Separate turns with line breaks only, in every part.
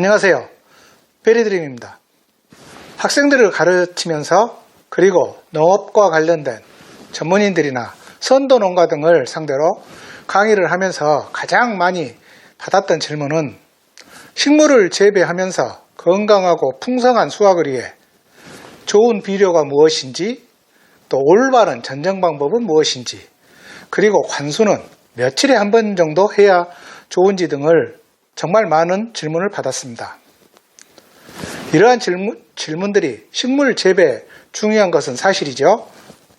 안녕하세요. 베리드림입니다. 학생들을 가르치면서 그리고 농업과 관련된 전문인들이나 선도 농가 등을 상대로 강의를 하면서 가장 많이 받았던 질문은 식물을 재배하면서 건강하고 풍성한 수확을 위해 좋은 비료가 무엇인지 또 올바른 전정 방법은 무엇인지 그리고 관수는 며칠에 한 번 정도 해야 좋은지 등을 정말 많은 질문을 받았습니다. 이러한 질문, 질문들이 식물 재배에 중요한 것은 사실이죠.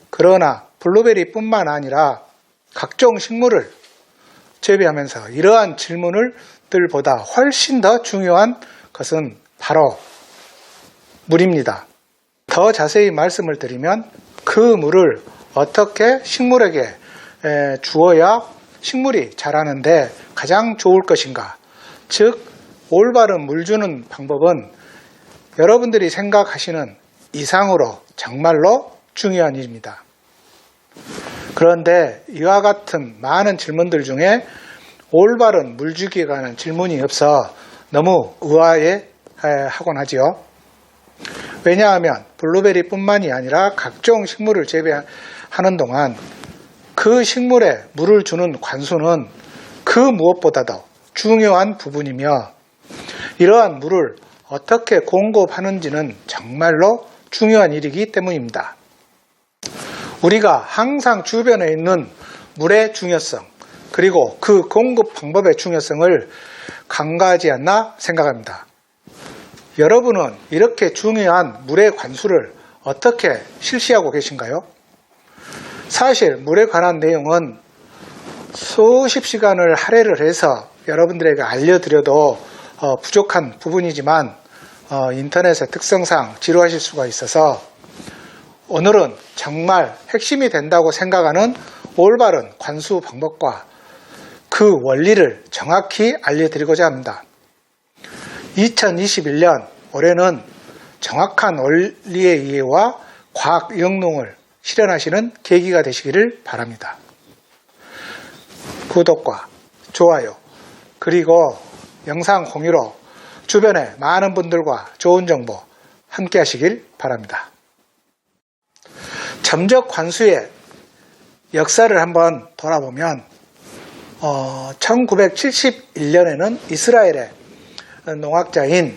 그러나 블루베리뿐만 아니라 각종 식물을 재배하면서 이러한 질문을 들보다 훨씬 더 중요한 것은 바로 물입니다. 더 자세히 말씀을 드리면 그 물을 어떻게 식물에게 에, 주어야 식물이 자라는데 가장 좋을 것인가. 즉, 올바른 물 주는 방법은 여러분들이 생각하시는 이상으로 정말로 중요한 일입니다. 그런데 이와 같은 많은 질문들 중에 올바른 물 주기에 관한 질문이 없어 너무 의아해 하곤 하지요. 왜냐하면 블루베리뿐만이 아니라 각종 식물을 재배하는 동안 그 식물에 물을 주는 관수는 그 무엇보다도 중요한 부분이며 이러한 물을 어떻게 공급하는지는 정말로 중요한 일이기 때문입니다. 우리가 항상 주변에 있는 물의 중요성 그리고 그 공급 방법의 중요성을 간과하지 않나 생각합니다. 여러분은 이렇게 중요한 물의 관수를 어떻게 실시하고 계신가요? 사실 물에 관한 내용은 수십 시간을 할애를 해서 여러분들에게 알려드려도 어, 부족한 부분이지만 어, 인터넷의 특성상 지루하실 수가 있어서 오늘은 정말 핵심이 된다고 생각하는 올바른 관수 방법과 그 원리를 정확히 알려드리고자 합니다. 2021년 올해는 정확한 원리의 이해와 과학 영농을 실현하시는 계기가 되시기를 바랍니다. 구독과 좋아요 그리고 영상 공유로 주변에 많은 분들과 좋은 정보 함께 하시길 바랍니다. 점적 관수의 역사를 한번 돌아보면 어, 1971년에는 이스라엘의 농학자인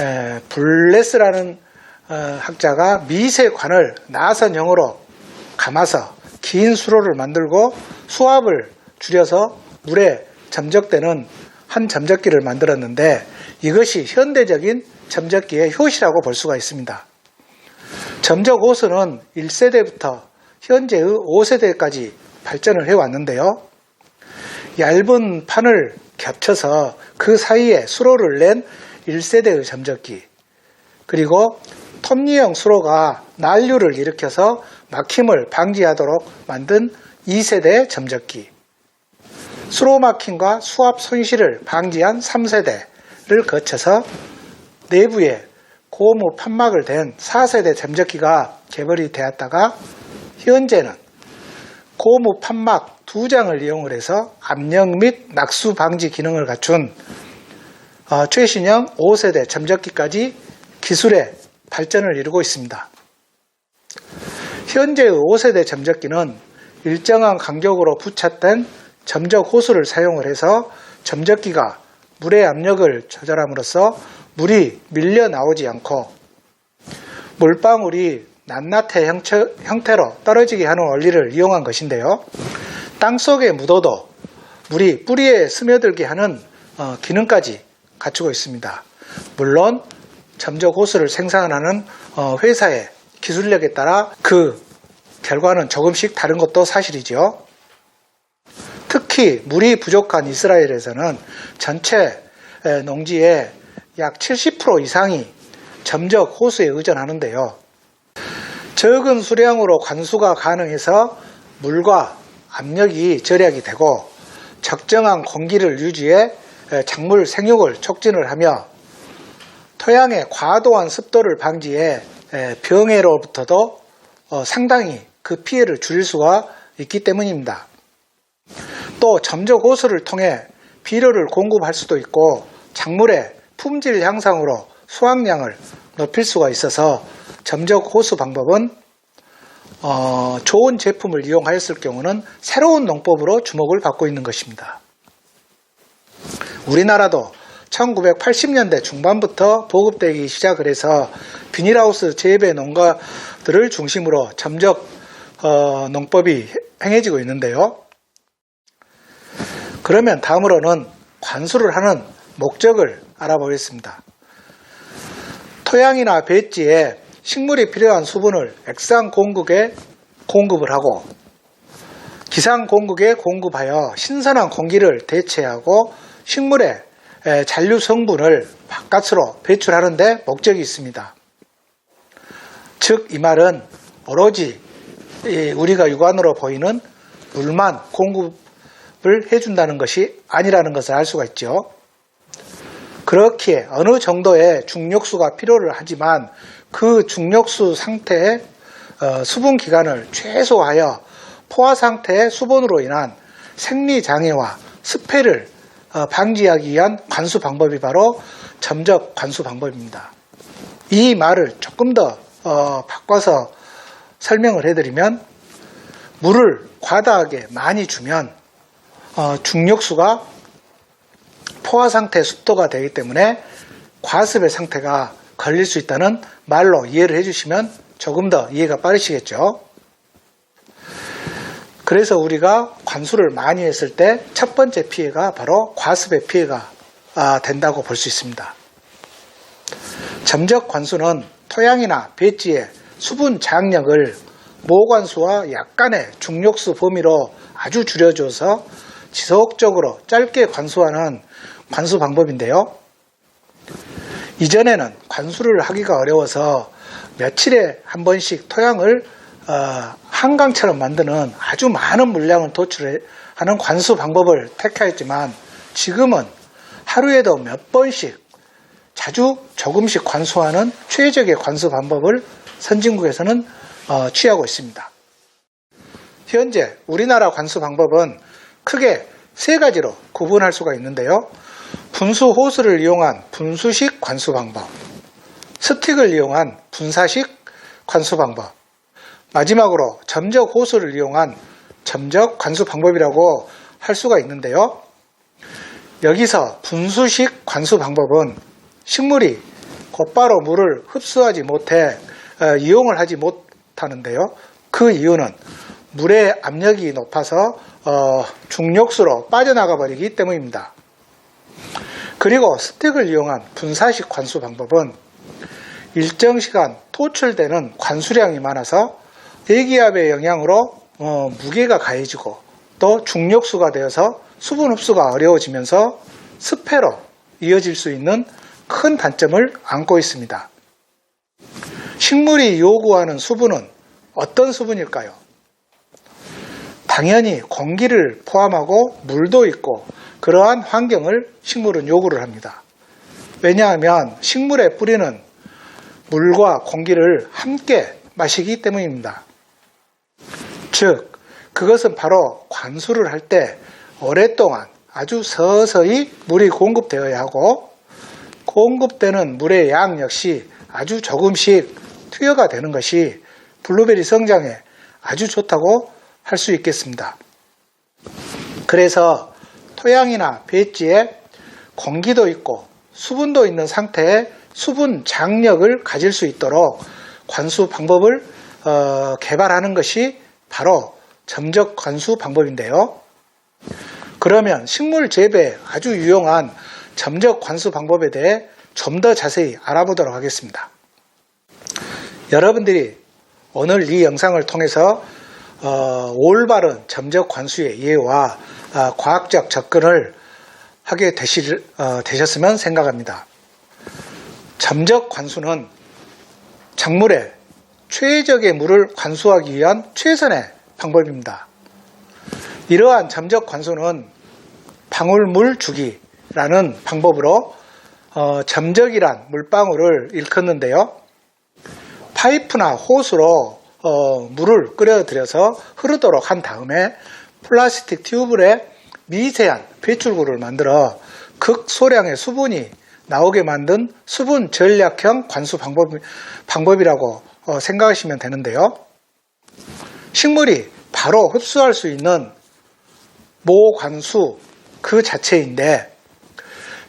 에, 블레스라는 어, 학자가 미세관을 나선형으로 감아서 긴 수로를 만들고 수압을 줄여서 물에 점적되는 한 점적기를 만들었는데 이것이 현대적인 점적기의 효시라고 볼 수가 있습니다. 점적 호수는 1세대부터 현재의 5세대까지 발전을 해왔는데요. 얇은 판을 겹쳐서 그 사이에 수로를 낸 1세대의 점적기 그리고 톱니형 수로가 난류를 일으켜서 막힘을 방지하도록 만든 2세대 점적기 막힘과 수압 손실을 방지한 3세대를 거쳐서 내부에 고무 판막을 댄 4세대 점적기가 개발이 되었다가 현재는 고무 판막 두 장을 이용을 해서 압력 및 낙수 방지 기능을 갖춘 어, 최신형 5세대 점적기까지 기술의 발전을 이루고 있습니다. 현재의 5세대 점적기는 일정한 간격으로 부착된 점적 호수를 사용을 해서 점적기가 물의 압력을 조절함으로써 물이 밀려 나오지 않고 물방울이 낱낱의 형태 로 떨어지게 하는 원리를 이용한 것인데요. 땅 속에 묻어도 물이 뿌리에 스며들게 하는 어, 기능까지 갖추고 있습니다. 물론 점적 호수를 생산하는 어, 회사의 기술력에 따라 그 결과는 조금씩 다른 것도 사실이죠. 특히 물이 부족한 이스라엘에서는 전체 농지의 약 70% 이상이 점적 호수에 의존하는데요. 적은 수량으로 관수가 가능해서 물과 압력이 절약이 되고 적정한 공기를 유지해 작물 생육을 촉진을 하며 토양의 과도한 습도를 방지해 병해로부터도 어, 상당히 그 피해를 줄일 수가 있기 때문입니다. 또 점적 호수를 통해 비료를 공급할 수도 있고 작물에 품질 향상으로 수확량을 높일 수가 있어서 점적 호수 방법은 어, 좋은 제품을 이용하였을 경우는 새로운 농법으로 주목을 받고 있는 것입니다. 우리나라도 1980년대 중반부터 보급되기 시작을 해서 비닐하우스 재배 농가들을 중심으로 점적 어, 농법이 행해지고 있는데요. 그러면 다음으로는 관수를 하는 목적을 알아보겠습니다. 토양이나 배지에 식물이 필요한 수분을 액상 공급에 공급을 하고 기상 공급에 공급하여 신선한 공기를 대체하고 식물의 에, 잔류 성분을 바깥으로 배출하는 데 목적이 있습니다. 즉 이 말은 오로지 이 우리가 육안으로 보이는 물만 공급 을 해준다는 것이 아니라는 것을 알 수가 있죠. 그렇기에 어느 정도의 중력수가 필요를 하지만 그 중력수 상태의 어, 수분 기간을 최소화하여 포화 상태의 수분으로 인한 생리 장애와 습해를 어, 방지하기 위한 관수 방법이 바로 점적 관수 방법입니다. 이 말을 조금 더 어, 바꿔서 설명을 해드리면 물을 과다하게 많이 주면 어, 중력수가 포화 상태 습도가 되기 때문에 과습의 상태가 걸릴 수 있다는 말로 이해를 해주시면 조금 더 이해가 빠르시겠죠. 그래서 우리가 관수를 많이 했을 때 첫 번째 피해가 바로 과습의 피해가 아, 된다고 볼 수 있습니다. 점적 관수는 토양이나 배지의 수분 장력을 모관수와 약간의 중력수 범위로 아주 줄여줘서 지속적으로 짧게 관수하는 관수 방법인데요. 이전에는 관수를 하기가 어려워서 며칠에 한 번씩 토양을 어, 한강처럼 만드는 아주 많은 물량을 도출하는 관수 방법을 택하였지만 지금은 하루에도 몇 번씩 자주 조금씩 관수하는 최적의 관수 방법을 선진국에서는 어, 취하고 있습니다. 현재 우리나라 관수 방법은 크게 세 가지로 구분할 수가 있는데요. 분수 호스를 이용한 분수식 관수 방법, 스틱을 이용한 분사식 관수 방법, 마지막으로 점적 호스를 이용한 점적 관수 방법이라고 할 수가 있는데요. 여기서 분수식 관수 방법은 식물이 곧바로 물을 흡수하지 못해 어, 이용을 하지 못하는데요. 그 이유는 물의 압력이 높아서 어, 중력수로 빠져나가 버리기 때문입니다. 그리고 스틱을 이용한 분사식 관수 방법은 일정 시간 토출되는 관수량이 많아서 대기압의 영향으로 어, 무게가 가해지고 또 중력수가 되어서 수분 흡수가 어려워지면서 습해로 이어질 수 있는 큰 단점을 안고 있습니다. 식물이 요구하는 수분은 어떤 수분일까요? 당연히 공기를 포함하고 물도 있고 그러한 환경을 식물은 요구를 합니다. 왜냐하면 식물의 뿌리는 물과 공기를 함께 마시기 때문입니다. 즉, 그것은 바로 관수를 할 때 오랫동안 아주 서서히 물이 공급되어야 하고 공급되는 물의 양 역시 아주 조금씩 투여가 되는 것이 블루베리 성장에 아주 좋다고 할 수 있겠습니다. 그래서 토양이나 배지에 공기도 있고 수분도 있는 상태에 수분 장력을 가질 수 있도록 관수 방법을 어, 개발하는 것이 바로 점적 관수 방법인데요. 그러면 식물 재배에 아주 유용한 점적 관수 방법에 대해 좀 더 자세히 알아보도록 하겠습니다. 여러분들이 오늘 이 영상을 통해서 어, 올바른 점적 관수의 이해와 어, 과학적 접근을 하게 되실, 어, 되셨으면 생각합니다. 점적 관수는 작물에 최적의 물을 관수하기 위한 최선의 방법입니다. 이러한 점적 관수는 방울물 주기라는 방법으로 어, 점적이란 물방울을 일컫는데요. 파이프나 호스로 어, 물을 끓여들여서 흐르도록 한 다음에 플라스틱 튜브에 미세한 배출구를 만들어 극소량의 수분이 나오게 만든 수분 전략형 관수 방법, 방법이라고 어, 생각하시면 되는데요. 식물이 바로 흡수할 수 있는 모관수 그 자체인데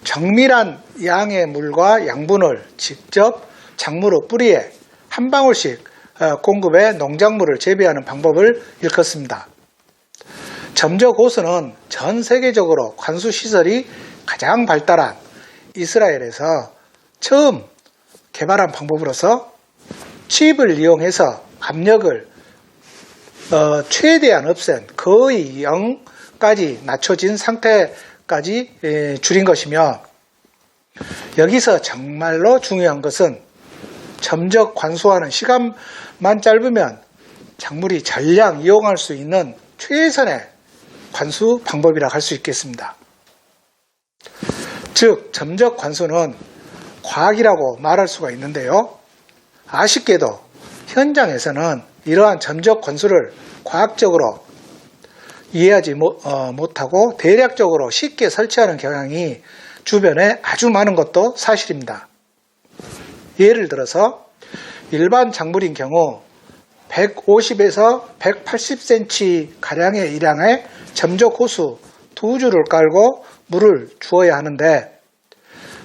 정밀한 양의 물과 양분을 직접 작물의 뿌리에 한 방울씩 어, 공급해 농작물을 재배하는 방법을 일컫습니다. 점적 호수는 전 세계적으로 관수 시설이 가장 발달한 이스라엘에서 처음 개발한 방법으로서 칩을 이용해서 압력을 어, 최대한 없앤 거의 0까지 낮춰진 상태까지 에, 줄인 것이며 여기서 정말로 중요한 것은 점적 관수하는 시간 만 짧으면 작물이 전량 이용할 수 있는 최선의 관수 방법이라 할 수 있겠습니다. 즉, 점적 관수는 과학이라고 말할 수가 있는데요. 아쉽게도 현장에서는 이러한 점적 관수를 과학적으로 이해하지 못, 어, 못하고 대략적으로 쉽게 설치하는 경향이 주변에 아주 많은 것도 사실입니다. 예를 들어서 일반 작물인 경우 150에서 180cm 가량의 일량의 점적 호수 두 줄을 깔고 물을 주어야 하는데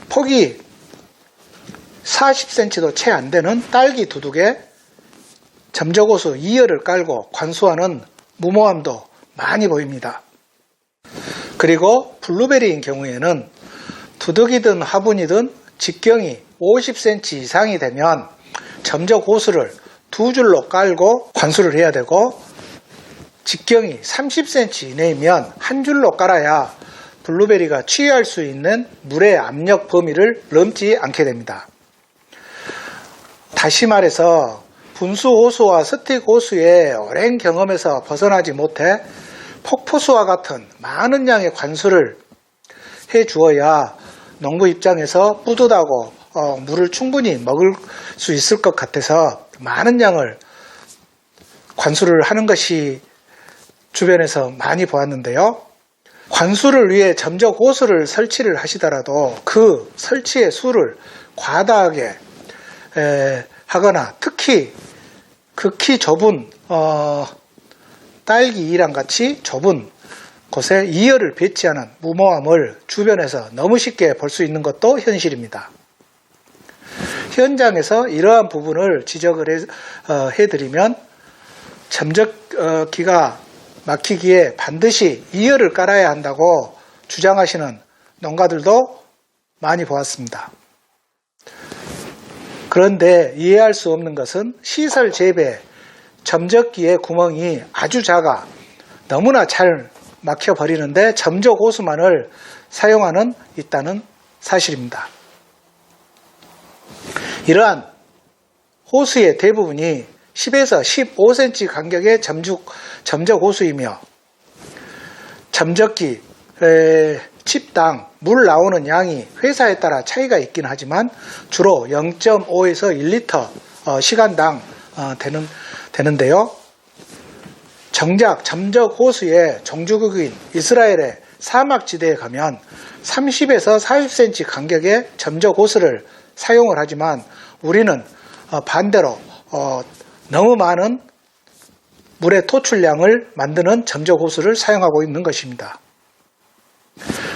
폭이 40cm도 채 안 되는 딸기 두둑에 점적 호수 2열을 깔고 관수하는 무모함도 많이 보입니다. 그리고 블루베리인 경우에는 두둑이든 화분이든 직경이 50cm 이상이 되면 점적 호수를 두 줄로 깔고 관수를 해야 되고 직경이 30cm 이내이면 한 줄로 깔아야 블루베리가 취할 수 있는 물의 압력 범위를 넘지 않게 됩니다. 다시 말해서 분수 호수와 스틱 호수의 오랜 경험에서 벗어나지 못해 폭포수와 같은 많은 양의 관수를 해 주어야 농부 입장에서 뿌듯하고 어, 물을 충분히 먹을 수 있을 것 같아서 많은 양을 관수를 하는 것이 주변에서 많이 보았는데요. 관수를 위해 점적 호수를 설치를 하시더라도 그 설치의 수를 과다하게 에, 하거나 특히 극히 좁은 어, 딸기 이랑 같이 좁은 곳에 이열을 배치하는 무모함을 주변에서 너무 쉽게 볼 수 있는 것도 현실입니다. 현장에서 이러한 부분을 지적을 해, 어, 해드리면 점적기가 막히기에 반드시 이열을 깔아야 한다고 주장하시는 농가들도 많이 보았습니다. 그런데 이해할 수 없는 것은 시설 재배 점적기의 구멍이 아주 작아 너무나 잘 막혀 버리는데 점적 호수만을 사용하는 있다는 사실입니다. 이러한 호수의 대부분이 10에서 15cm 간격의 점적, 점적 호수이며 점적기 칩당 물 나오는 양이 회사에 따라 차이가 있긴 하지만 주로 0.5에서 1리터 어, 시간당 어, 되는, 되는데요. 정작 점적 호수의 종주국인 이스라엘의 사막지대에 가면 30에서 40cm 간격의 점적 호수를 사용을 하지만 우리는 어, 반대로 너무 많은 물의 토출량을 만드는 점적 호수를 사용하고 있는 것입니다.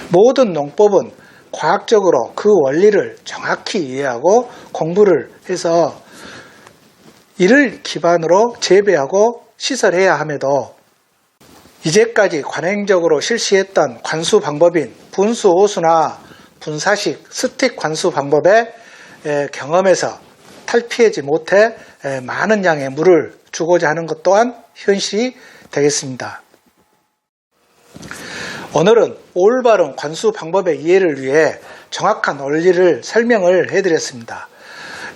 모든 농법은 과학적으로 그 원리를 정확히 이해하고 공부를 해서 이를 기반으로 재배하고 시설해야 함에도 이제까지 관행적으로 실시했던 관수 방법인 분수 호수나 분사식 스틱 관수 방법의 경험에서 탈피하지 못해 많은 양의 물을 주고자 하는 것 또한 현실이 되겠습니다. 오늘은 올바른 관수 방법의 이해를 위해 정확한 원리를 설명을 해드렸습니다.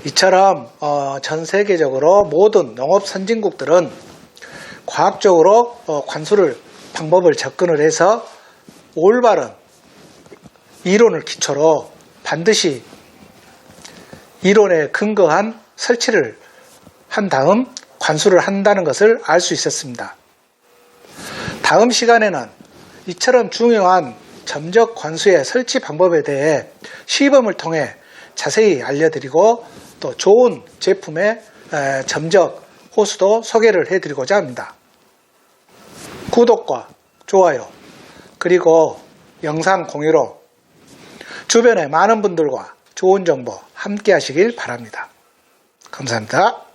이처럼 어, 전 세계적으로 모든 농업 선진국들은 과학적으로 어, 관수를 방법을 접근을 해서 올바른 이론을 기초로 반드시 이론에 근거한 설치를 한 다음 관수를 한다는 것을 알 수 있었습니다. 다음 시간에는 이처럼 중요한 점적 관수의 설치 방법에 대해 시범을 통해 자세히 알려드리고 또 좋은 제품의 에, 점적 호수도 소개를 해드리고자 합니다. 구독과 좋아요 그리고 영상 공유로 주변에 많은 분들과 좋은 정보 함께 하시길 바랍니다. 감사합니다.